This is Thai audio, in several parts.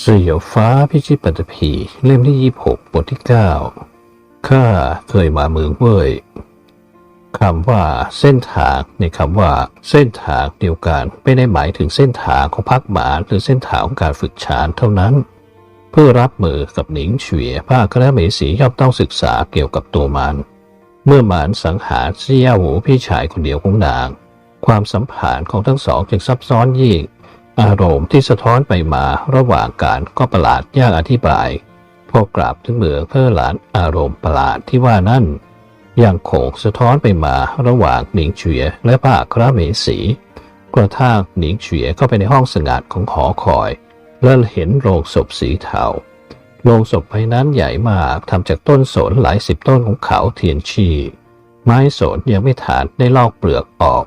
สยบฟ้าพิชิตปัตภีเล่มที่ยี่หกบทที่เก้าข้าเคยมาเมืองเว่ยคำว่าเส้นทางในคำว่า เส้นทางเดียวกันไม่ได้หมายถึงเส้นทางของพักหมาหรือเส้นทางของการฝึกฌานเท่านั้น เพื่อรับมือกับหนิงเฉวียผ้าคณะเมสีย่อมต้องศึกษาเกี่ยวกับตัวมัน เมื่อหมานสังหารเสี่ยหูพี่ชายคนเดียวของนาง ความสัมพันธ์ของทั้งสองจึงซับซ้อนยิ่ง อารมณ์ที่สะท้อนไปมาระหว่างการก็ประหลาดยากอธิบายพอกลับถึงเมืองเพื่อหลานอารมณ์ประหลาดที่ว่านั่นยังคงสะท้อนไปมาระหว่างหนิงเฉียและพระคราเมสีกระทั่งหนิงเฉียเข้าไปในห้องสงัดของหอคอย และเห็นโลงศพสีเทาโลงศพภายนั้นใหญ่มากทำจากต้นสนหลายสิบต้นของเขาเทียนชี ไม้สนยังไม่ฐานได้ลอกเปลือกออก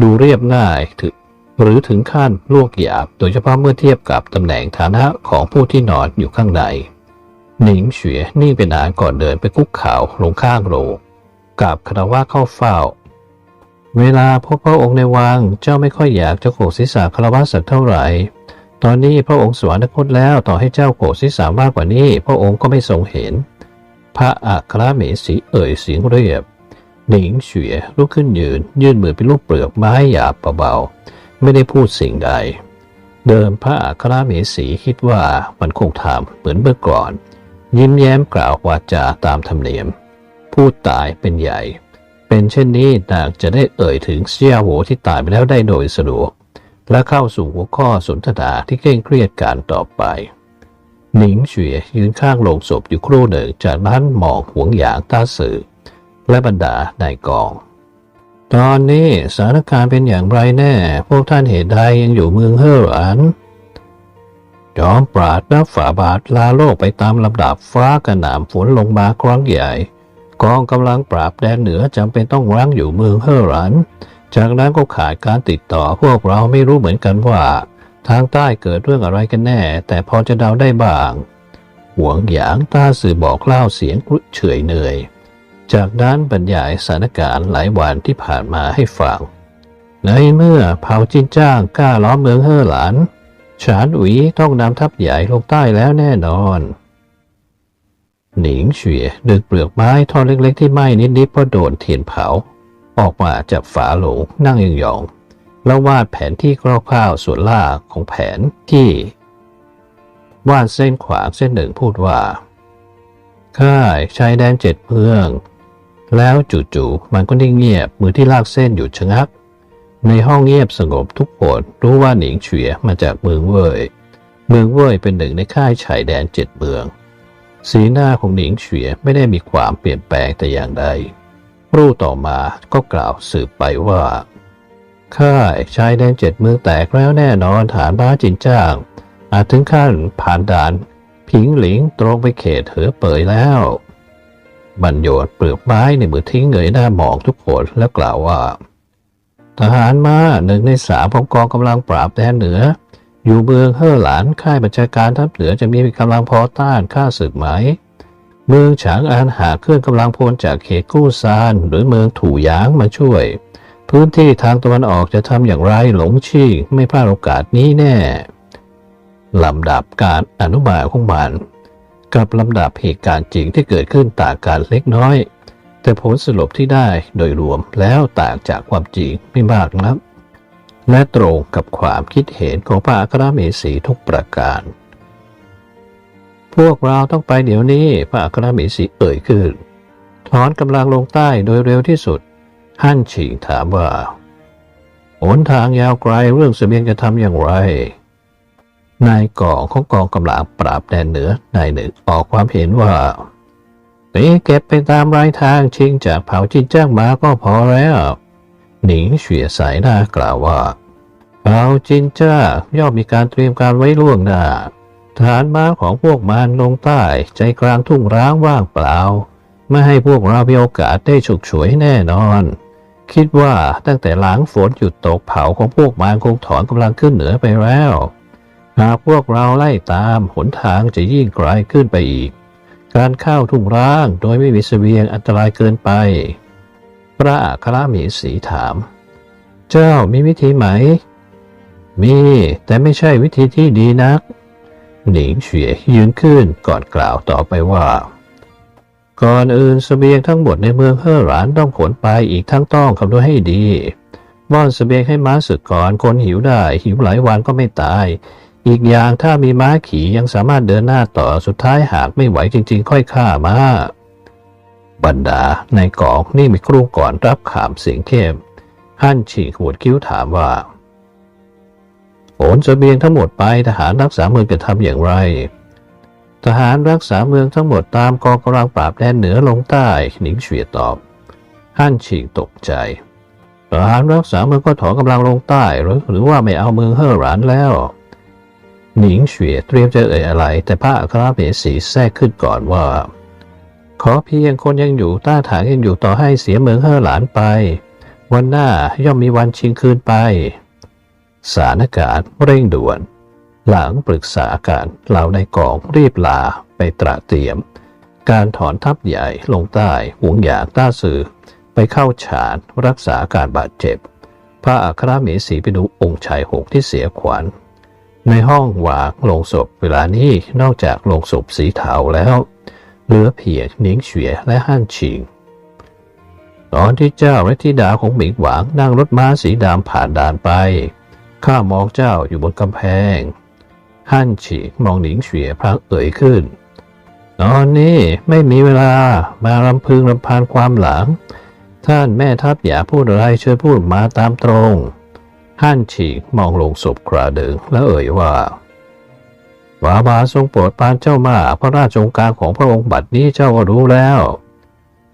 ดูเรียบง่ายถึง หรือถึงขั้นลวกหยาบ โดยเฉพาะเมื่อเทียบกับตำแหน่งฐานะของผู้ที่นอนอยู่ข้างในหนิงเฉวียนิ่งเป็นนานก่อนเดินไปคุกเข่าลงข้างโรงกับคณะว่าเข้าเฝ้า เวลาพบพระองค์ในวังเจ้าไม่ค่อยอยากจะโขกศีรษะคารวะสักเท่าไหร่ ตอนนี้พระองค์สวรรคตแล้วต่อให้เจ้าโขกศีรษะมากกว่านี้ พระองค์ก็ไม่ทรงเห็น พระอัครเมสีเอ่ยเสียงเรียบหนิงเฉวียลุกขึ้นยืน ยื่นมือเป็นลูกเปลือกไม้หยาบเบาๆ ไม่ได้พูดสิ่งใด เดิมพระอัครเมสีคิดว่ามันคงทำเหมือนเมื่อก่อน ยิ้มแย้มกล่าววาจาตามธรรมเนียม พูดตายเป็นใหญ่ เป็นเช่นนี้นางจะได้เอ่ยถึงเสี่ยโหที่ตายไปแล้วได้โดยสะดวก และเข้าสู่หัวข้อสนทนาที่เคร่งเครียดการต่อไปหนิงเฉวียยืนข้างโลงศพอยู่ครู่หนึ่งจากนั้นมองหวงหยางต้าสื่อและบรรดานายกอง ตอนนี้สถานการณ์เป็นอย่างไรแน่ พวกท่านเหตุใดยังอยู่เมืองเฮอรันจอมปราดและฝ่าบาทลาโลกไปตามลำดับฟ้ากระหน่ำฝนลงมาครั้งใหญ่ กองกำลังปราบแดนเหนือจำเป็นต้องรั้งอยู่เมืองเฮอรันจากนั้นก็ขาดการติดต่อพวกเราไม่รู้เหมือนกันว่า ทางใต้เกิดเรื่องอะไรกันแน่ แต่พอจะเดาได้บ้าง หวงหยางต้าสื่อบอกเล่าเสียงเฉยเหนื่อย จากนั้นบรรยายสถานการณ์หลายวันที่ผ่านมาให้ฟัง ในเมื่อเผาจินจ้างกล้าล้อมเมืองเฮ่อหลาน ฉานอุ๋ยต้องนำทัพใหญ่ลงใต้แล้วแน่นอน หนิงเฉวียดึงเปลือกไม้ท่อนเล็กๆที่ไหม้นิดๆเพราะโดนเทียนเผา ออกมาจากฝาโหลงนั่งยองๆแล้ววาดแผนที่คร่าวๆส่วนล่างของแผนที่วาดเส้นขวางเส้นหนึ่งพูดว่าค่ายชายแดนเจ็ดเมือง แล้วจู่ๆมันก็นิ่งเงียบมือที่ลากเส้นหยุดชะงัก ในห้องเงียบสงบทุกคนรู้ว่าหนิงเฉียมาจากเมืองเว่ยเมืองเว่ยเป็นหนึ่งในค่ายชายแดนเจ็ดเมือง สีหน้าของหนิงเฉียไม่ได้มีความเปลี่ยนแปลงแต่อย่างใดรู้ต่อมาก็กล่าวสืบไปว่าค่ายชายแดนเจ็ดเมืองแตกแล้วแน่นอนฐานบ้าจินจ้าง อาจถึงขั้นผ่านด่าน ผิงหลิงตรงไปเขตเหอเปยแล้ว บรรโยชน์เปลือกไม้ในมือทิ้งเงยหน้ามองทุกคนแล้วกล่าวว่า ทหารมาหนึ่งในสามของกองกำลังปราบแดนเหนือ อยู่เมืองเฮ่อหลานค่ายบัญชาการทัพเหนือจะมีกำลังพอต้านข้าศึกไหม เมืองฉางอานหาเคลื่อนกำลังพลจากเขตกู้ซานหรือเมืองถูหยางมาช่วย พื้นที่ทางตะวันออกจะทำอย่างไรหลงชี่ไม่พลาดโอกาสนี้แน่ลำดับการอนุบาลของมัน กับลำดับเหตุการณ์จริงที่เกิดขึ้นต่างกันเล็กน้อย แต่ผลสรุปที่ได้โดยรวมแล้วต่างจากความจริงไม่มากนักและตรงกับความคิดเห็นของพระอัครเมสีทุกประการ พวกเราต้องไปเดี๋ยวนี้พระอัครเมสีเอ่ยขึ้น ถอนกำลังลงใต้โดยเร็วที่สุดฮั่นฉิงถามว่าหนทางยาวไกลเรื่องเสบียงจะทำอย่างไร นายกองของกองกำลังปราบแดนเหนือนายหนึ่งออกความเห็นว่าไปเก็บไปตามรายทางชิงจากเผาจินจ้างมาก็พอแล้ว หนิงเฉียสายหน้ากล่าวว่าเผาจินจ้าย่อมมีการเตรียมการไว้ล่วงหน้าฐานม้าของพวกมันลงใต้ใจกลางทุ่งร้างว่างเปล่า ไม่ให้พวกเรามีโอกาสได้ฉุกฉวยแน่นอน คิดว่าตั้งแต่หลังฝนหยุดตกเผาของพวกมันคงถอนกำลังขึ้นเหนือไปแล้ว หากพวกเราไล่ตามหนทางจะยิ่งไกลขึ้นไปอีก การเข้าทุ่งร้างโดยไม่มีเสบียงอันตรายเกินไป พระอัครมีสีถาม เจ้ามีวิธีไหม มีแต่ไม่ใช่วิธีที่ดีนัก หนิงเฉวยยืนขึ้นก่อนกล่าวต่อไปว่า ก่อนอื่นเสบียงทั้งหมดในเมืองเฮ่อหลานต้องขนไปอีกทั้งต้องคำนวณให้ดีว่อนเสบียงให้ม้าศึกก่อนคนหิวได้ หิวหลายวันก็ไม่ตาย อีกอย่างถ้ามีม้าขี่ยังสามารถเดินหน้าต่อสุดท้ายหากไม่ไหวจริง ๆ ค่อยฆ่าม้า บรรดาในกองนี่มีครู่ก่อนรับขามเสียงเข้มฮั่นฉีกหัวดคิ้วถามว่าโอนเสบียงทั้งหมดไปทหารรักษาเมืองจะทำอย่างไร ทหารรักษาเมืองทั้งหมดตามกองกำลังปราบแดนเหนือลงใต้หนิงเฉียตอบฮั่นฉีกตกใจ ทหารรักษาเมืองก็ถอนกำลังลงใต้หรือหรือว่าไม่เอาเมืองเฮ่อหลานแล้ว หนิงเฉียเตรียมจะเอ่ยอะไร แต่พระอัครเมสีแทรกขึ้นก่อนว่า ขอเพียงคนยังอยู่ต้าถางยังอยู่ต่อให้เสียเมืองเฮ่อหลานไป วันหน้าย่อมมีวันชิงคืนไป สถานการณ์เร่งด่วน หลังปรึกษาการเหล่าในกองรีบลาไปตระเตรียม การถอนทัพใหญ่ลงใต้หวงหยางต้าสื่อไปเข้าฉานรักษาการบาดเจ็บ พระอัครเมสีไปดูองค์ชายหกที่เสียขวัญ ในห้องวางโลงศพเวลานี้นอกจากโลงศพสีเทาแล้ว เหลือเพียงหนิงเฉวียและฮั่นชิง ตอนที่เจ้าและธิดาของหมิงหวางนั่งรถม้าสีดำผ่านด่านไป ข้ามองเจ้าอยู่บนกำแพงฮั่นฉีกมองหนิงเฉวียพลางเอ่ยขึ้น ตอนนี้ไม่มีเวลามาลำพึงลำพานความหลัง ท่านแม่ทัพอย่าพูดอะไรเชิญพูดมาตามตรง ฮั่นฉีกมองลงศพคราเดิงแล้วเอ่ยว่าวาบาทรงโปรดปานเจ้ามาพระราชโองการของพระองค์บัดนี้เจ้าก็รู้แล้ว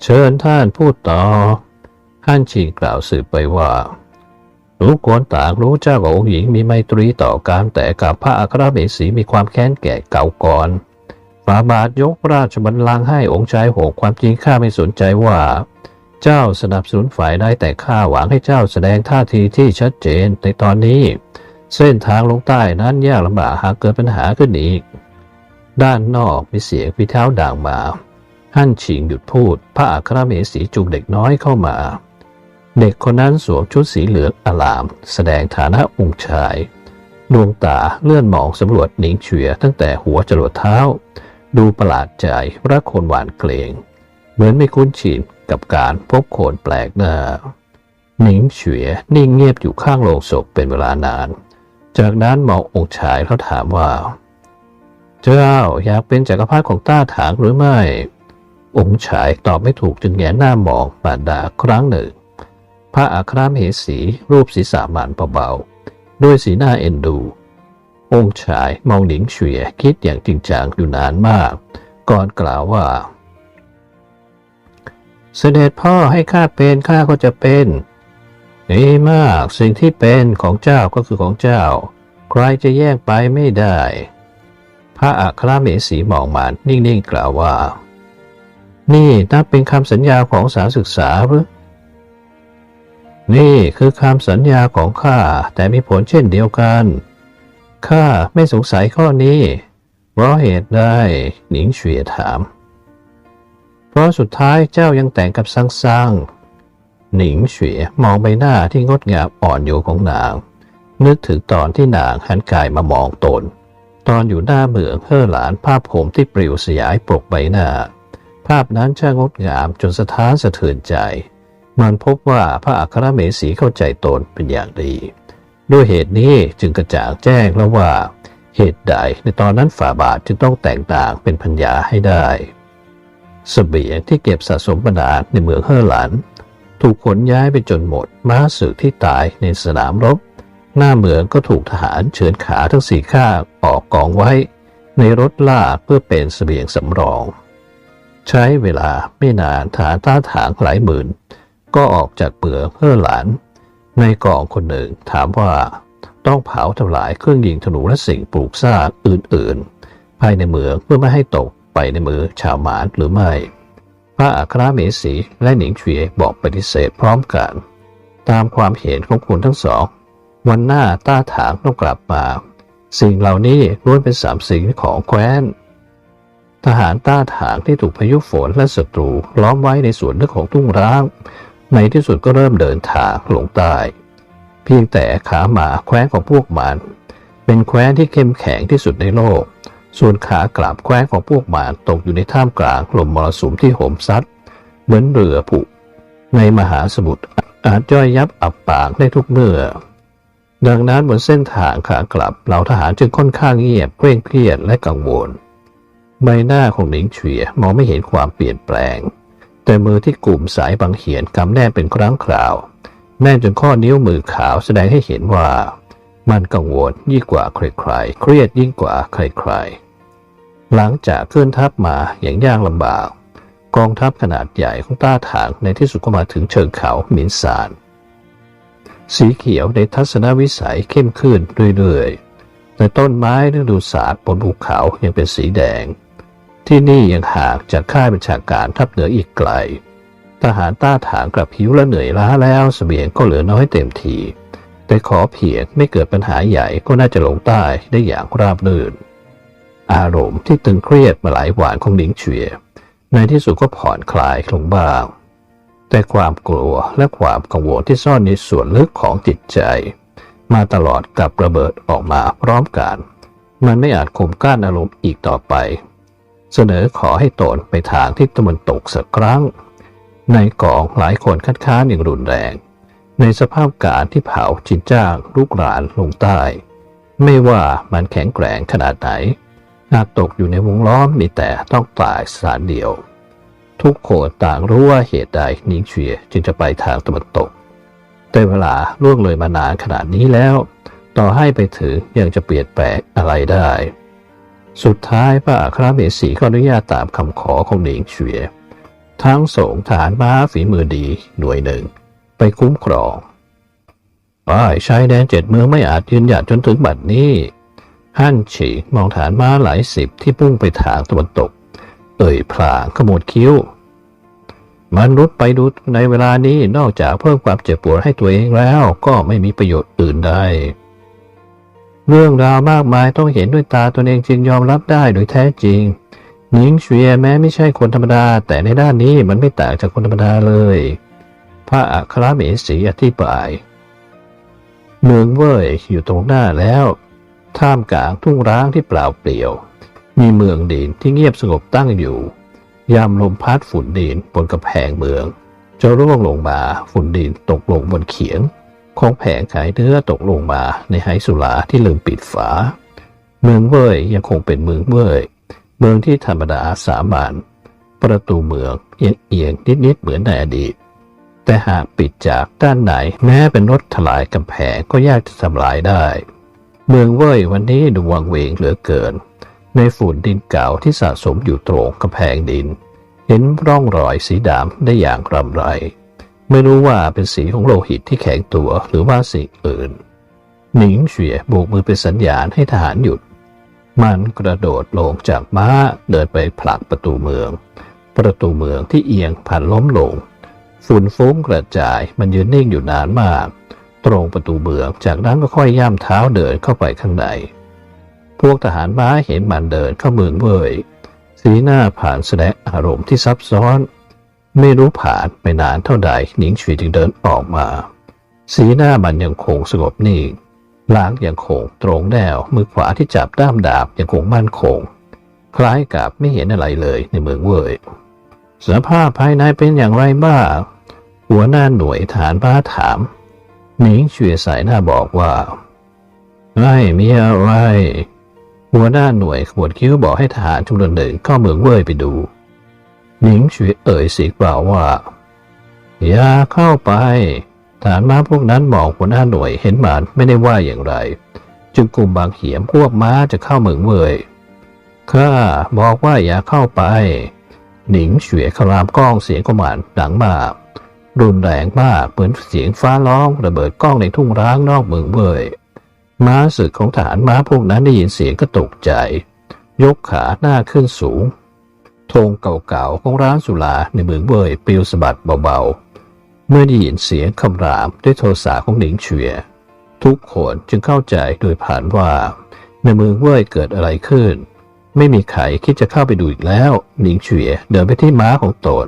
เชิญท่านพูดต่อฮั่นชิงกล่าวสืบไปว่ารู้กวนต่างรู้เจ้ากับองค์หญิงมีไมตรีต่อการแต่กับพระอัครเมสีมีความแค้นแก่เก่าก่อนฟาบาทยกราชบัลลังก์ให้องค์ชายหกความจริงข้าไม่สนใจว่า เจ้าสนับสนุนฝ่ายใดแต่ข้าหวังให้เจ้าแสดงท่าทีที่ชัดเจนในตอนนี้ เส้นทางลงใต้นั้นยากลำบากหากเกิดปัญหาขึ้นอีก ด้านนอกมีเสียงฝีเท้าด่างมาฮั่นฉิงหยุดพูดพระอัครเมสีจูงเด็กน้อยเข้ามา เด็กคนนั้นสวมชุดสีเหลืองอลาม แสดงฐานะองค์ชาย ดวงตาเลื่อนมองสำรวจหนิงเฉียตั้งแต่หัวจรดเท้า ดูประหลาดใจรักคนหวานเกรง เหมือนไม่คุ้นชิน กับการพบคนแปลกหน้า หนิงเฉียนิ่งเงียบอยู่ข้างโลงศพเป็นเวลานาน จากนั้นมององค์ชายแล้วถามว่า เจ้าอยากเป็นจักรพรรดิของต้าถางหรือไม่ องค์ชายตอบไม่ถูกจึงแงหน้ามองปาดาครั้งหนึ่ง พระอัครมเหสีรูปศีรษะหมันเบาๆด้วยสีหน้าเอ็นดูองค์ชายมองหนิงเฉวียคิดอย่างจริงจังอยู่นานมาก ก่อนกล่าวว่า เสด็จพ่อให้ข้าเป็นข้าก็จะเป็นดีมากสิ่งที่เป็นของเจ้าก็คือของเจ้า ใครจะแย่งไปไม่ได้ พระอัครเมสีมองมันนิ่งๆกล่าวว่า นี่นับเป็นคำสัญญาของสาศึกษาหรือนี่คือคำสัญญาของข้าแต่มีผลเช่นเดียวกันข้าไม่สงสัยข้อนี้เพราะเหตุใดหนิงเฉวียถาม เพราะสุดท้ายเจ้ายังแต่งกับซังซังหนิงเฉวียมองใบหน้าที่งดงามอ่อนโยนของนาง นึกถึงตอนที่นางหันกายมามองตน ตอนอยู่หน้าเมืองเฮ่อหลานภาพผมที่ปลิวสยายปลกใบหน้า ภาพนั้นช่างงดงามจนสะท้านสะเทือนใจ มันพบว่าพระอัครเมสีเข้าใจตนเป็นอย่างดีด้วยเหตุนี้จึงกระจ่างแจ้งแล้วว่า เหตุใดในตอนนั้นฝ่าบาทจึงต้องแต่งต่างเป็นพัญญาให้ได้ เสบียงที่เก็บสะสมมานานในเมืองเฮ่อหลานถูกขนย้ายไปจนหมดม้าศึกที่ตายในสนามรบ หน้าเมืองก็ถูกทหารเฉือนขาทั้งสี่ข้างออกกองไว้ ในรถล่าเพื่อเป็นเสบียงสำรอง ใช้เวลาไม่นานฐานต้าถางหลายหมื่น ก็ออกจากเปลือกเพื่อหลานในกองคนหนึ่งถามว่าต้องเผาทำลายเครื่องยิงธนูและสิ่งปลูกสร้างอื่นๆ ภายในเมืองเพื่อไม่ให้ตก ไปในมือชาวหมานหรือไม่ พระอัครเมสีและหนิงเฉวียบอกปฏิเสธพร้อมกัน ตามความเห็นของคุณทั้งสอง วันหน้าต้าถางต้องกลับมา สิ่งเหล่านี้ล้วนเป็นสามสิ่งของแคว้น ทหารต้าถางที่ถูกพายุฝนและศัตรูล้อมไว้ในส่วนลึกของทุ่งร้าง ในที่สุดก็เริ่มเดินทางหลงใต้เพียงแต่ขาหมาแคว้นของพวกมัน เป็นแคว้นที่เข้มแข็งที่สุดในโลก ส่วนขากลับแคว้นของพวกหมารตกอยู่ในท่ามกลางลมมรสุมที่โหมซัดเหมือนเรือผุในมหาสมุทรอาจย่อยยับอับปางได้ทุกเมื่อ ดังนั้นบนเส้นทางขากลับเหล่าทหารจึงค่อนข้างเงียบเคร่งเครียดและกังวล ใบหน้าของหนิงเฉียมองไม่เห็นความเปลี่ยนแปลง แต่มือที่กลุ่มสายบางเหียนกำแน่เป็นครั้งคราว แน่นจนข้อนิ้วมือขาวแสดงให้เห็นว่า มันกังวลยิ่งกว่าใครๆ เครียดยิ่งกว่าใครๆ หลังจากเคลื่อนทัพมาอย่างยากลำบาก กองทัพขนาดใหญ่ของต้าถางในที่สุดก็มาถึงเชิงเขาหมินซาน สีเขียวในทัศนวิสัยเข้มขึ้นเรื่อยๆแต่ต้นไม้ฤดูศาสตร์บนภูเขายังเป็นสีแดง ที่นี่ยังห่างจากค่ายบัญชาการทัพเหนืออีกไกล ทหารต้าถางกลับหิวและเหนื่อยล้าแล้วเสบียงก็เหลือน้อยเต็มที แต่ขอเพียงไม่เกิดปัญหาใหญ่ก็น่าจะลงใต้ได้อย่างราบรื่น อารมณ์ที่ตึงเครียดมาหลายวันของหลิงเฉียในที่สุดก็ผ่อนคลายลงบ้าง แต่ความกลัวและความกังวลที่ซ่อนในส่วนลึกของจิตใจ มาตลอดกับระเบิดออกมาพร้อมกัน มันไม่อาจข่มกั้นอารมณ์อีกต่อไป เสนอขอให้ตนไปทางที่ตะวันตกสักครั้ง ในกองหลายคนคัดค้านอย่างรุนแรง ในสภาพการที่เผาจินจ้างลูกหลานลงใต้ ไม่ว่ามันแข็งแกร่งขนาดไหน หากตกอยู่ในวงล้อมมีแต่ต้องตายสารเดียว ทุกคนต่างรู้ว่าเหตุใดนิงเชียจึงจะไปทางตะวันตก แต่เวลาล่วงเลยมานานขนาดนี้แล้ว ต่อให้ไปถึงยังจะเปลี่ยนแปลงอะไรได้ สุดท้ายพระอัครเมสีก็อนุญาตตามคำขอของหนิงเฉียทั้งสงทหารม้าฝีมือดีหน่วยหนึ่ง ไปคุ้มครองป้ายชายแดนเจ็ดเมืองไม่อาจยืนหยัดจนถึงบัดนี้ ฮั่นฉีมองฐานม้าหลายสิบที่พุ่งไปทางตะวันตก เอ่ยพลางขมวดคิ้วมนุษย์ไปดูในเวลานี้นอกจากเพิ่มความเจ็บปวดให้ตัวเองแล้วก็ไม่มีประโยชน์อื่นใดเรื่องราวมากมายต้องเห็นด้วยตาตนเองจึงยอมรับได้โดยแท้จริงหนิงเฉียแม้ไม่ใช่คนธรรมดา แต่ในด้านนี้มันไม่ต่างจากคนธรรมดาเลย พระอัครเมสีอธิบาย เมืองเว่ยอยู่ตรงหน้าแล้ว ท่ามกลางทุ่งร้างที่เปล่าเปลี่ยว มีเมืองดินที่เงียบสงบตั้งอยู่ ยามลมพัดฝุ่นดินบนกำแพงเมือง จะร่วงลงมาฝุ่นดินตกลงบนเขียง ของแผงขายเนื้อตกลงมาในไหสุราที่ลืมปิดฝา เมืองเว่ยยังคงเป็นเมืองเว่ยเมืองที่ธรรมดาสามัญประตูเมืองเอียงเอียงๆนิดๆเหมือนในอดีต แต่หากปิดจากด้านไหนแม้เป็นรถถลายกำแพงก็ยากจะทำลายได้ เมืองเว่ยวันนี้ดูวังเวงเหลือเกิน ในฝุ่นดินเก่าที่สะสมอยู่ตรงกำแพงดิน เห็นร่องรอยสีดำได้อย่างรำไร ไม่รู้ว่าเป็นสีของโลหิตที่แข็งตัวหรือว่าสิ่งอื่น หนิงเฉียโบกมือเป็นสัญญาณให้ทหารหยุด มันกระโดดลงจากม้าเดินไปผลักประตูเมือง ประตูเมืองที่เอียงผ่านล้มลงฝุ่นฟุ้งกระจายมันยืนนิ่งอยู่นานมาก ตรงประตูเมืองจากนั้นก็ค่อยย่ำเท้าเดินเข้าไปข้างใน พวกทหารม้าเห็นมันเดินเข้าเมืองเว่ย สีหน้าผ่านแสดงอารมณ์ที่ซับซ้อน ไม่รู้ผ่านไปนานเท่าใดหนิงฉีจึงเดินออกมา สีหน้ามันยังคงสงบนิ่งหลังยังคงตรงแนว มือขวาที่จับด้ามดาบยังคงมั่นคง คล้ายกับไม่เห็นอะไรเลยในเมืองเว่ยสภาพภายในเป็นอย่างไรบ้างหัวหน้าหน่วยฐานบ้าถาม หนิงเฉียสายหน้าบอกว่าไม่มีอะไร หัวหน้าหน่วยขบวนคิ้วบอกให้ทหารจำนวนหนึ่งเข้าเมืองเว่ยไปดู หนิงเฉียเอ่ยเสียงเปล่าว่า อย่าเข้าไปฐานม้าพวกนั้นมองหัวหน้าหน่วยเห็นหมันไม่ได้ว่าอย่างไร จึงกลุ่มบางเหียมพวกม้าจะเข้าเมืองเว่ยข้าบอกว่าอย่าเข้าไป หนิงเฉวยครามกล้องเสียงของมันดังมาก รุนแรงมากเหมือนเสียงฟ้าร้องระเบิดกล้องในทุ่งร้างนอกเมืองเว่ยม้าศึกของฐานม้าพวกนั้นได้ยินเสียงก็ตกใจ ยกขาหน้าขึ้นสูงธงเก่าๆของร้านสุราในเมืองเว่ยปลิวสะบัดเบาๆ เมื่อได้ยินเสียงคำรามด้วยโทสะของหนิงเฉวีย ทุกคนจึงเข้าใจโดยผ่านว่า ในเมืองเว่ยเกิดอะไรขึ้น ไม่มีใครคิดจะเข้าไปดูอีกแล้ว หนิงเฉวียเดินไปที่ม้าของตน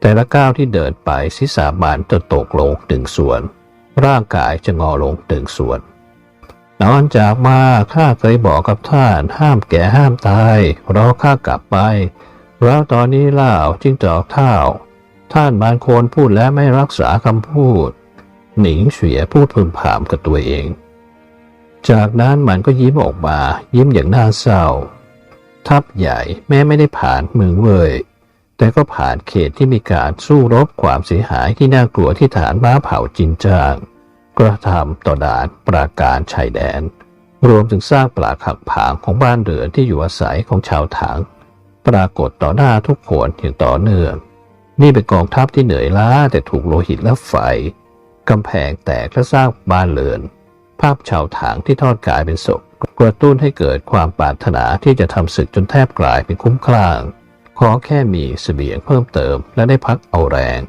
แต่ละก้าวที่เดินไปศีรษะมันจะตกลงหนึ่งส่วน ร่างกายจะงอลงหนึ่งส่วน นอนจากมาข้าเคยบอกกับท่าน ห้ามแก่ห้ามตายรอข้ากลับไป แล้วตอนนี้เล่าจิงจอกเท่า ท่านบานโคนพูดแล้วไม่รักษาคำพูด หนิงเฉียพูดพึมพำกับตัวเอง จากนั้นมันก็ยิ้มออกมา ยิ้มอย่างน่าเศร้า ทัพใหญ่แม้ไม่ได้ผ่านเมืองเว่ย แต่ก็ผ่านเขตที่มีการสู้รบความเสียหายที่น่ากลัวที่ฐานม้าเผ่าจินจางกระทำต่อด่านปราการชายแดน รวมถึงสร้างปราขักผางของบ้านเรือนที่อยู่อาศัยของชาวถางปรากฏต่อหน้าทุกคนอย่างต่อเนื่อง นี่เป็นกองทัพที่เหนื่อยล้าแต่ถูกโลหิตและไฟกำแพงแตกและสร้างบ้านเรือน ภาพชาวถางที่ทอดกายเป็นศพกระตุ้นให้เกิดความปรารถนาที่จะทำศึกจนแทบกลายเป็นคุ้มคลั่ง ขอแค่มีเสบียงเพิ่มเติมและได้พักเอาแรง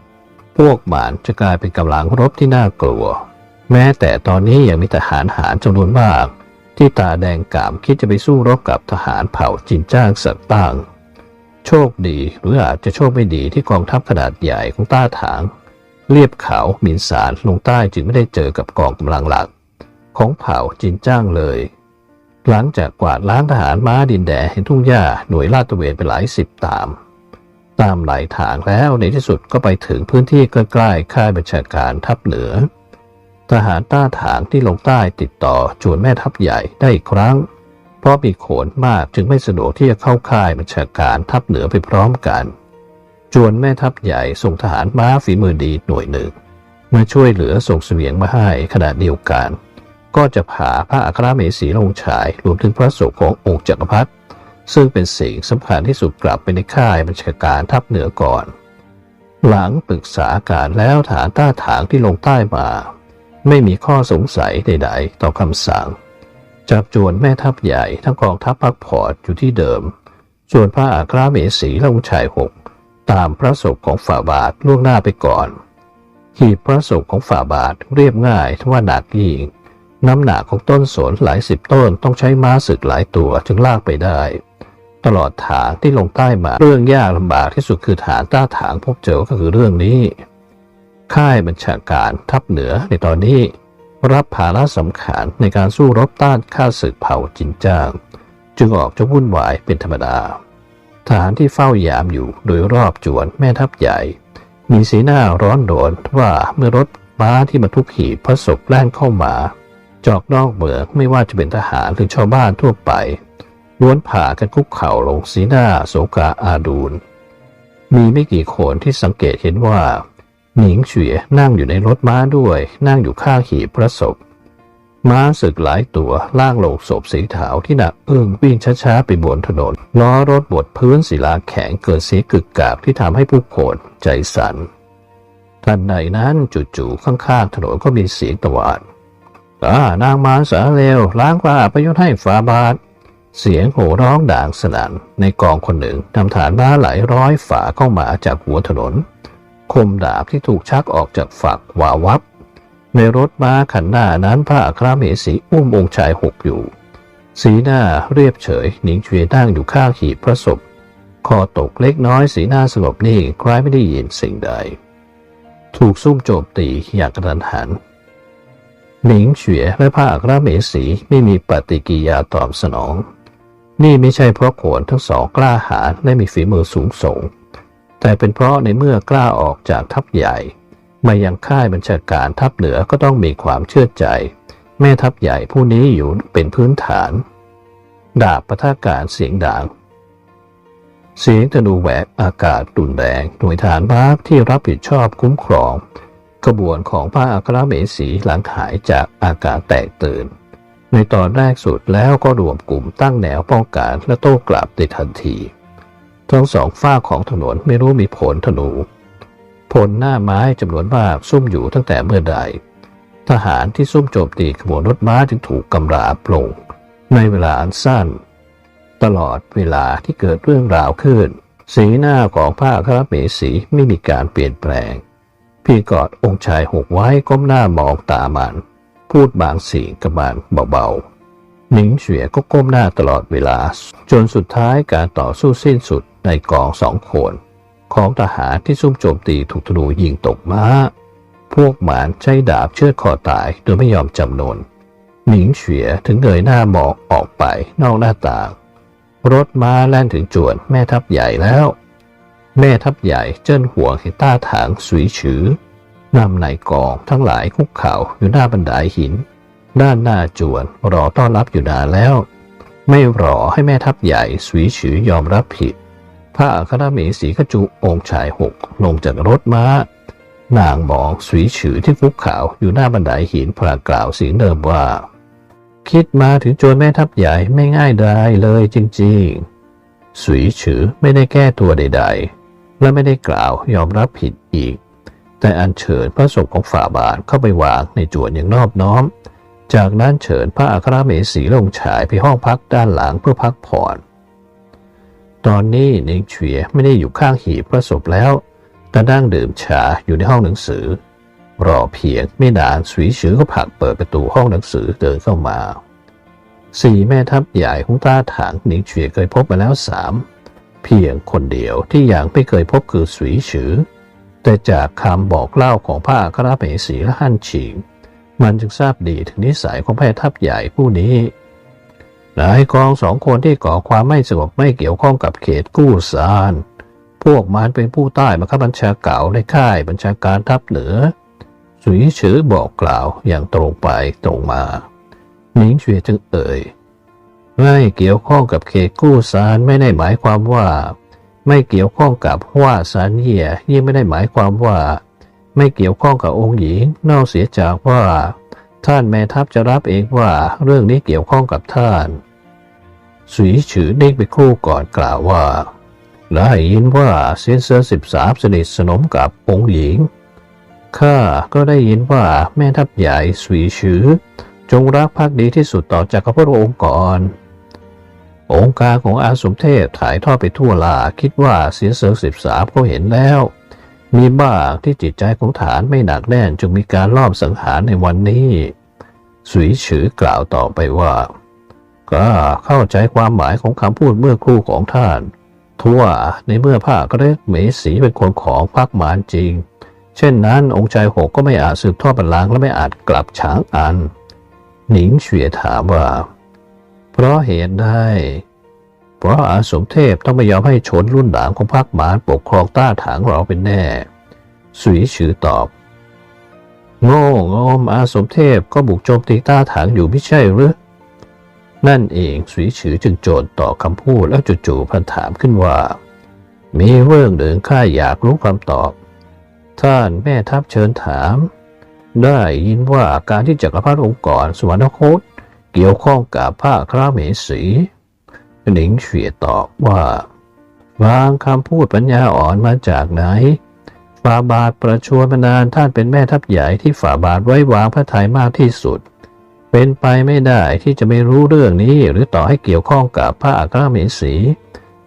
พวกหมานจะกลายเป็นกำลังรบที่น่ากลัว แม้แต่ตอนนี้ยังมีทหารหารจำนวนมาก ที่ตาแดงกล่ำคิดจะไปสู้รบกับทหารเผ่าจินจ้างสักตั้งโชคดีหรืออาจจะโชคไม่ดีที่กองทัพขนาดใหญ่ของต้าถาง เรียบเขาหมินสารลงใต้จึงไม่ได้เจอกับกองกำลังหลัก ของเผ่าจินจ้างเลย หลังจากกวาดล้างทหารม้าดินแดนเห็นทุ่งหญ้าหน่วยลาดตระเวนไปหลายสิบตาม ตามหลายทางแล้วในที่สุดก็ไปถึงพื้นที่ใกล้ๆค่ายบัญชาการทัพเหนือ ทหารต้าถางที่ลงใต้ติดต่อจวนแม่ทัพใหญ่ได้อีกครั้ง เพราะมีโขนมากจึงไม่สะดวกที่จะเข้าค่ายบัญชาการทัพเหนือไปพร้อมกันจวนแม่ทัพใหญ่ส่งทหารม้าฝีมือดีหน่วยหนึ่งมาช่วยเหลือส่งเสบียงมาให้ขณะเดียวกัน ก็จะพาพระอัครเมสีลงชายรวมถึงพระศพขององค์จักรพรรดิซึ่งเป็นสิ่งสำคัญที่สุดกลับไปในค่ายบัญชาการทัพเหนือก่อน หลังปรึกษาการแล้วฐานต้าถางที่ลงใต้มา ไม่มีข้อสงสัยใด ๆ ต่อคำสั่งจากจวนแม่ทัพใหญ่ทั้งกองทัพพักผ่อนอยู่ที่เดิม ส่วนพระอัครเมสีลงชายหกตามพระศพของฝ่าบาทล่วงหน้าไปก่อนหีบพระศพของฝ่าบาทเรียบง่ายทว่าหนักยิ่ง น้ำหนักของต้นสนหลายสิบต้นต้องใช้ม้าศึกหลายตัวจึงลากไปได้ ตลอดทางที่ลงใต้มาเรื่องยากลำบากที่สุดคือฐานต้าถางพบเจอก็คือเรื่องนี้ ค่ายบัญชาการทัพเหนือในตอนนี้ รับภาระสำคัญในการสู้รบต้านข้าศึกเผ่าจินจ้าง จึงออกจะวุ่นวายเป็นธรรมดาทหารที่เฝ้ายามอยู่โดยรอบจวนแม่ทัพใหญ่ มีสีหน้าร้อนโดนว่าเมื่อรถม้าที่บรรทุกหีบพระศพแล่นเข้ามา จอกนอกเมืองไม่ว่าจะเป็นทหารหรือชาวบ้านทั่วไปล้วนผ่ากันคุกเข่าลงสีหน้าโศกาอาดูลมีไม่กี่คนที่สังเกตเห็นว่า หนิงเฉียนั่งอยู่ในรถม้าด้วย นั่งอยู่ข้างหีบพระศพ ม้าศึกหลายตัวล่างโลงศพสีขาวที่หนักอึ้งวิ่งช้าๆไปบนถนน ล้อรถบดพื้นศิลาแข็งเกิดเสียงกึกกากที่ทำให้ผู้คนใจสั่นทันใดนั้นจู่ๆข้างๆถนนก็มีเสียงตะวาด อานางมารสาเลวล้างความประโยชน์ให้ฝาบาท เสียงโห่ร้องด่างสนั่นในกองคนหนึ่งนำฐานม้าหลายร้อยฝาเข้ามาจากหัวถนน คมดาบที่ถูกชักออกจากฝักวาวับ ในรถม้าขันหน้านั้นพระอัครเมสีอุ้มองค์ชายหกอยู่ สีหน้าเรียบเฉยหนิงเฉวยนั่งอยู่ข้างหีบพระศพคอตกเล็กน้อยสีหน้าสงบนิ่งคล้ายไม่ได้ยินสิ่งใด ถูกซุ่มโจมตีอย่างกระทันหัน หนิงเฉวยและพระอัครเมสีไม่มีปฏิกิริยาตอบสนอง นี่ไม่ใช่เพราะโขนทั้งสองกล้าหาญและมีฝีมือสูงส่ง แต่เป็นเพราะในเมื่อกล้าออกจากทัพใหญ่ มายังค่ายบัญชาการทัพเหนือก็ต้องมีความเชื่อใจ แม่ทัพใหญ่ผู้นี้อยู่เป็นพื้นฐาน ดาบประทะการเสียงดังเสียงธนูแหวกอากาศรุนแรงหน่วยฐานบาคที่รับผิดชอบคุ้มครอง ขบวนของพระอัครเมสีหลังหายจากอากาศแตกตื่น ในตอนแรกสุดแล้วก็รวมกลุ่มตั้งแนวป้องกันและโต้กลับในทันที ทั้งสองฝ้าของถนนไม่รู้มีผลธนูพลหน้าไม้จำนวนมากซุ่มอยู่ตั้งแต่เมื่อใด ทหารที่ซุ่มโจมตีขบวนรถม้าจึงถูกกำราบลง ในเวลาอันสั้น ตลอดเวลาที่เกิดเรื่องราวขึ้น สีหน้าของพระอัครเมสีไม่มีการเปลี่ยนแปลง พี่กอดองค์ชายหกไว้ก้มหน้ามองตามัน พูดบางสิ่งกับมันเบาๆหนิงเฉวียก็ก้มหน้าตลอดเวลา จนสุดท้ายการต่อสู้สิ้นสุดในกองสองคน ของทหารที่ซุ่มโจมตีถูกธนูยิงตกม้า พวกหมานใช้ดาบเชือดคอตายโดยไม่ยอมจำนนหนิงเฉียถึงเงยหน้ามองออกไปนอกหน้าต่าง รถม้าแล่นถึงจวนแม่ทัพใหญ่แล้ว แม่ทัพใหญ่เจิ้นหัวให้ต้าถางสุยฉือนำนายกองทั้งหลายคุกเข่าอยู่หน้าบันไดหิน ด้านหน้าจวนรอต้อนรับอยู่นานแล้ว ไม่รอให้แม่ทัพใหญ่สุยฉือยอมรับผิดพระอัครเมสีกจุองค์ชายหกลงจากรถม้า นางมองสุยฉือที่คุกเข่าอยู่หน้าบันไดหินพลากล่าวเสียงเดิมว่า คิดมาถึงโจรแม่ทัพใหญ่ไม่ง่ายได้เลยจริง ๆสุยฉือไม่ได้แก้ตัวใด ๆ และไม่ได้กล่าวยอมรับผิดอีก แต่อัญเชิญพระศพของฝ่าบาทเข้าไปวางในจวนอย่างนอบน้อม จากนั้นเชิญพระอัครเมสีลงฉายไปห้องพักด้านหลังเพื่อพักผ่อน ตอนนี้เนิงเฉียไม่ได้อยู่ข้างหีบพระศพแล้ว แต่นั่งดื่มชาอยู่ในห้องหนังสือ รอเพียงไม่นานสุยฉือก็ผลักเปิดประตูห้องหนังสือเดินเข้ามาสี่แม่ทัพใหญ่ของต้าถางหนิงเฉียเคยพบมาแล้วสาม เพียงคนเดียวที่ยังไม่เคยพบคือสุยฉือ แต่จากคำบอกเล่าของพระอัครเมสีและฮั่นฉิง มันจึงทราบดีถึงนิสัยของแม่ทัพใหญ่ผู้นี้นายกองสองคนที่ก่อความไม่สงบไม่เกี่ยวข้องกับเขตกู้ซาน พวกมันเป็นผู้ใต้บังคับบัญชาเก่าในค่ายบัญชาการทัพเหนือสุยฉือบอกกล่าวอย่างตรงไปตรงมาหนิงเฉวยจึงเอ่ย ไม่เกี่ยวข้องกับเขตกู้ซานไม่ได้หมายความว่า ไม่เกี่ยวข้องกับว่าซานเยี่ยยิ่งไม่ได้หมายความว่า ไม่เกี่ยวข้องกับองค์หญิงนอกเสียจากว่า ท่านแม่ทัพจะรับเองว่าเรื่องนี้เกี่ยวข้องกับท่านสุยฉือนิ่งไปครู่ก่อนกล่าวว่าได้ยินว่าเซียนเซอร์สิบสามสนิทสนมกับองค์หญิงข้าก็ได้ยินว่าแม่ทัพใหญ่สุยฉือจงรักภักดีที่สุดต่อจากักรพรรดิองค์ก่อน องค์การของอาสมเทพถ่ายทอดไปทั่วลาคิดว่าเสียเสือสิบสามก็เห็นแล้ว มีบ้างที่จิตใจของฐานไม่หนักแน่นจึงมีการลอบสังหารในวันนี้ สุยฉือกล่าวต่อไปว่า ก็เข้าใจความหมายของคำพูดเมื่อครู่ของท่านทั่วในเมื่อผ้าก็ได้เมสีเป็นคนของพักหมานจริง เช่นนั้นองค์ชายหกก็ไม่อาจสืบทอดบัลลังก์และไม่อาจกลับฉางอัน หนิงเฉวียถามว่า เพราะเหตุใดเพราะอาสมเทพต้องไม่ยอมให้ชนรุ่นหลังของพรรคหมานปกครองต้าถางเราเป็นแน่ สุยฉือตอบ โง่งอมอาสมเทพก็บุกโจมตีต้าถางอยู่ไม่ใช่หรือ นั่นเองสุยฉือจึงโจทย์ต่อคำพูดแล้วจู่ๆพันถามขึ้นว่า มีเรื่องหนึ่งข้าอยากรู้คำตอบ ท่านแม่ทัพเชิญถาม ได้ยินว่าการที่จักรพรรดิองค์ก่อนสวรรคต เกี่ยวข้องกับผ้าคราเมสีหนิงเฉียตอบว่าวางคำพูดปัญญาอ่อนมาจากไหนฝ่าบาทประชวรมานานท่านเป็นแม่ทัพใหญ่ที่ฝ่าบาทไว้วางพระทัยมากที่สุด เป็นไปไม่ได้ที่จะไม่รู้เรื่องนี้หรือต่อให้เกี่ยวข้องกับพระอัครเมสี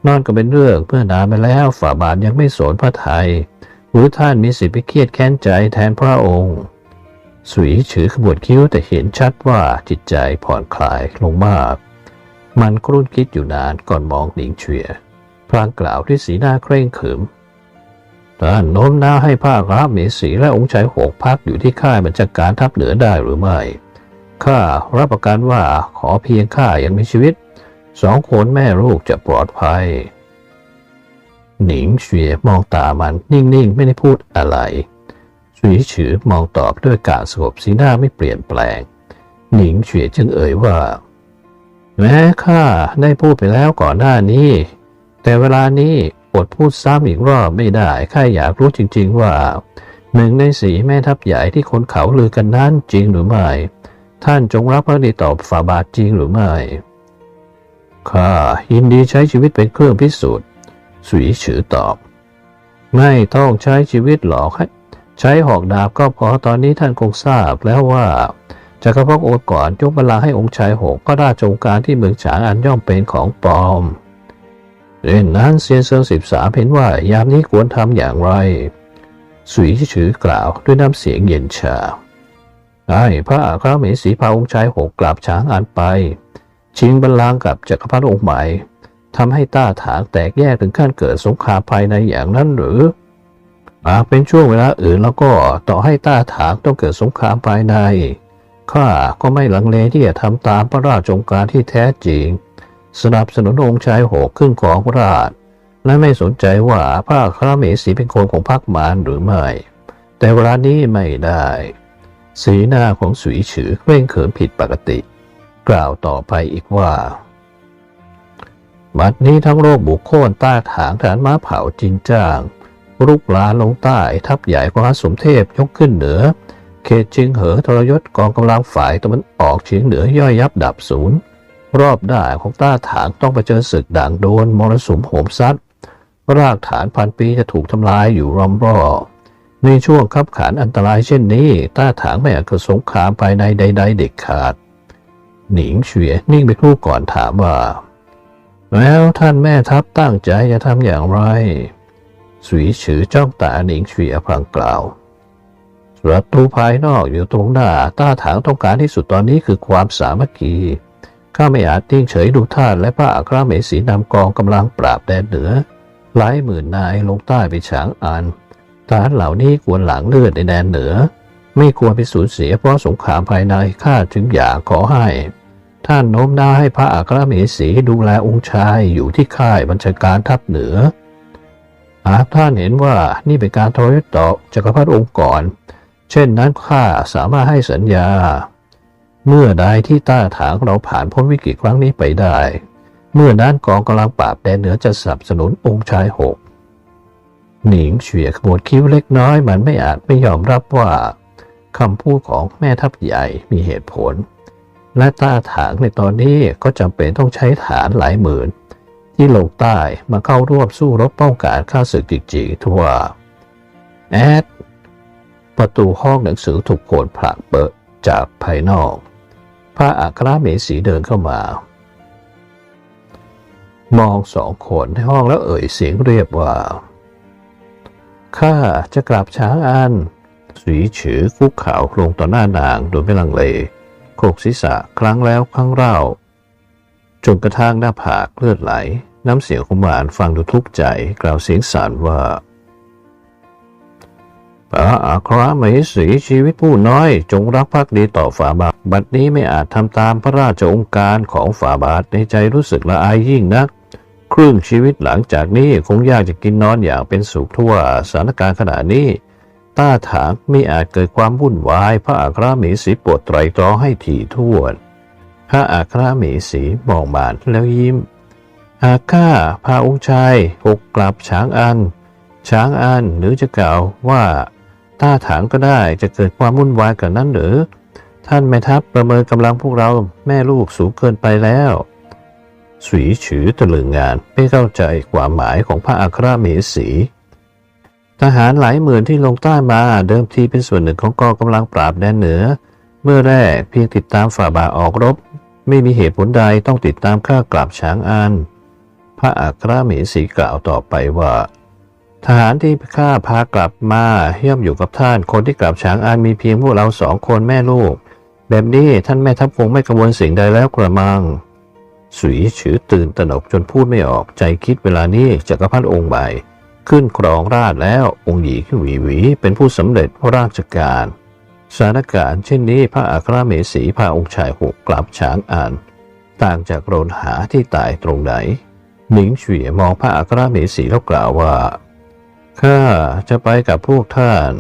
นอนก็เป็นเรื่องเพื่อนานไปแล้วฝ่าบาทยังไม่สนพระทัยหรือท่านมีสิทธิ์ไปเครียดแค้นใจแทนพระองค์ สุยฉือขบวดคิ้วแต่เห็นชัดว่าจิตใจผ่อนคลายลงมาก มันครุ่นคิดอยู่นานก่อนมองหนิงเฉียพลางกล่าวด้วยสีหน้าเคร่งขรึมท่านโน้มน้าวให้ภาครับเมสีและองค์ชายหกพักอยู่ที่ค่ายบัญชาการทัพเหนือได้หรือไม่ ข้ารับประกันว่าขอเพียงข้ายังมีชีวิต สองคนแม่ลูกจะปลอดภัย หนิงเฉียมองตามันนิ่งๆ ไม่ได้พูดอะไร สุยฉือมองตอบด้วยการสงบสีหน้าไม่เปลี่ยนแปลง หนิงเฉียจึงเอ่ยว่า แม้ข้าได้พูดไปแล้วก่อนหน้านี้ แต่เวลานี้อดพูดซ้ำอีกรอบไม่ได้ข้าอยากรู้จริง ๆ ว่าหนึ่งในสีแม่ทัพใหญ่ที่คนเขาลือกันนั้นจริงหรือไม่ ท่านจงรับพระดีตอบฝ่าบาทจริงหรือไม่ข้ายินดีใช้ชีวิตเป็นเครื่องพิสูจน์สุยฉือตอบ ไม่ต้องใช้ชีวิตหรอกให้ ใช้หอกดาบก็พอตอนนี้ท่านคงทราบแล้วว่าจักรพรรดิโอก่อนยกบัลลังก์ให้องค์ชายหกก็ราชองการที่เมืองฉางอันย่อมเป็นของปลอมเรื่องนั้นเซียนเซิงสิบสามเห็นว่ายามนี้ควรทำอย่างไร สุยฉือกล่าวด้วยน้ำเสียงเย็นชาไอ้พระอัครเมสีพาองค์ชายหกกลับฉางอันไป ชิงบัลลังก์กับจักรพรรดิองค์ใหม่ทำให้ต้าถางแตกแยกถึงขั้นเกิดสงครามภายในอย่างนั้นหรือ หากเป็นช่วงเวลาอื่นแล้วก็ต่อให้ต้าถางต้องเกิดสงครามภายใน ข้าก็ไม่ลังเลที่จะทำตามพระราชองการที่แท้จริง สนับสนุนองค์ชายหกขึ้นของพระราช และไม่สนใจว่าพระครเมสีเป็นคนของพรรคมารหรือไม่ แต่เวลานี้ไม่ได้ สีหน้าของสุยฉือเคร่งเขิมผิดปกติ กล่าวต่อไปอีกว่าบัดนี้ทั้งโลกบุคคลต้าถางฐานม้าเผาจินจ้าง รุกลานลงใต้ทัพใหญ่ของอาสมเทพยกขึ้นเหนือ เขตจิงเหอทรยศกองกำลังฝ่ายตะวันออกเฉียงเหนือย่อยยับดับศูนย์รอบด้านของต้าถางต้องไปเจอศึกด่างโดนมรสุมโหมซัดรากฐานพันปีจะถูกทำลายอยู่รอมรอบในช่วงคับขันอันตรายเช่นนี้ ต้าถางไม่อาจกิดสงครามภายในใด ๆ เด็กขาด หนิงเฉวียนิ่งไปครู่ก่อนถามว่า แล้วท่านแม่ทัพตั้งใจจะทำอย่างไร สุยฉือจ้องตาหนิงเฉวียพลางกล่าวศัตรูภายนอกอยู่ตรงหน้า ต้าถางต้องการที่สุดตอนนี้คือความสามัคคีข้าไม่อาจติ้งเฉยดูท่านและพระอัครเมสีนำกองกำลังปราบแดนเหนือหลายหมื่นนายลงใต้ไปฉางอันทหารเหล่านี้ควรหลังเลือดในแดนเหนือ ไม่ควรไปสูญเสียเพราะสงครามภายในข้าจึงอยากขอให้ ท่านโน้มน้าวให้พระอัครเมสีดูแลองค์ชายอยู่ที่ค่ายบัญชาการทัพเหนือ หากท่านเห็นว่านี่เป็นการทรยศต่อจักรพรรดิองค์ก่อน เช่นนั้นข้าสามารถให้สัญญา เมื่อใดที่ต้าถางเราผ่านพ้นวิกฤตครั้งนี้ไปได้ เมื่อนั้นกองกำลังปราบแดนเหนือจะสนับสนุนองค์ชายหกหนิงเฉียขมวดคิ้วเล็กน้อยมันไม่อาจไม่ยอมรับว่าคำพูดของแม่ทัพใหญ่มีเหตุผล และต้าถางในตอนนี้ก็จำเป็นต้องใช้ฐานหลายหมื่น ที่ลงใต้มาเข้าร่วมสู้รบป้องกันข้าศึกจริงๆทั่วแอดประตูห้องหนังสือถูกโขนผลักเปิดจากภายนอก พระอัครเมสีเดินเข้ามา มองสองคนในห้องแล้วเอ่ยเสียงเรียบว่าข้าจะกลับช้างอันสีฉือคุกข่าวลงต่อหน้านางโดยไม่ลังเลโขกศีรษะครั้งแล้วครั้งเล่า จนกระทั่งหน้าผากเลือดไหล น้ำเสียงของหวานฟังดูทุกข์ใจ กล่าวเสียงสารว่าพระอัครมเหสีชีวิตผู้น้อย จงรักภักดีต่อฝ่าบาทบัดนี้ไม่อาจทำตามพระราชองค์การของฝ่าบาทในใจรู้สึกละอายยิ่งนัก ครึ่งชีวิตหลังจากนี้คงยากจะกินนอนอย่างเป็นสุขทั่วสถานการณ์ขณะนี้ต้าถางไม่อาจเกิดความวุ่นวาย พระอัครมเหสีปรดไตรตรองให้ถี่ถ้วน พระอัครมเหสีมองบานแล้วยิ้มหากข้าพาองค์ชายหกกลับช้างอัน ช้างอันหรือจะกล่าวว่าต้าถางก็ได้จะเกิดความวุ่นวายกับนั้นหรือ ท่านแม่ทัพประเมินกำลังพวกเราแม่ลูกสูงเกินไปแล้วสุยฉือตะลึงงานไม่เข้าใจความหมายของพระอัครเมสีทหารหลายหมื่นที่ลงใต้มาเดิมทีเป็นส่วนหนึ่งของกองกำลังปราบแดนเหนือ เมื่อแรกเพียงติดตามฝ่าบาทออกรบ ไม่มีเหตุผลใดต้องติดตามข้ากลับช้างอันพระอัครเมสีกล่าวต่อไปว่า ทหารที่ข้าพากลับมาย่อมอยู่กับท่าน คนที่กลับช้างอันมีเพียงพวกเราสองคนแม่ลูก แบบนี้ท่านแม่ทัพคงไม่กังวลสิ่งใดแล้วกระมัง สุยฉือตื่นตระหนกจนพูดไม่ออกใจคิดเวลานี้จักรพรรดิองค์ใหม่ขึ้นครองราชแล้วองค์หญิงหวีหวีเป็นผู้สำเร็จพระราชการ สถานการณ์เช่นนี้พระอัครเมสีพาองค์ชายหกกลับช้างอ่าน ต่างจากโรนหาที่ตายตรงไหนหนิงเฉียมองพระอัครเมสีแล้วกล่าวว่าข้าจะไปกับพวกท่าน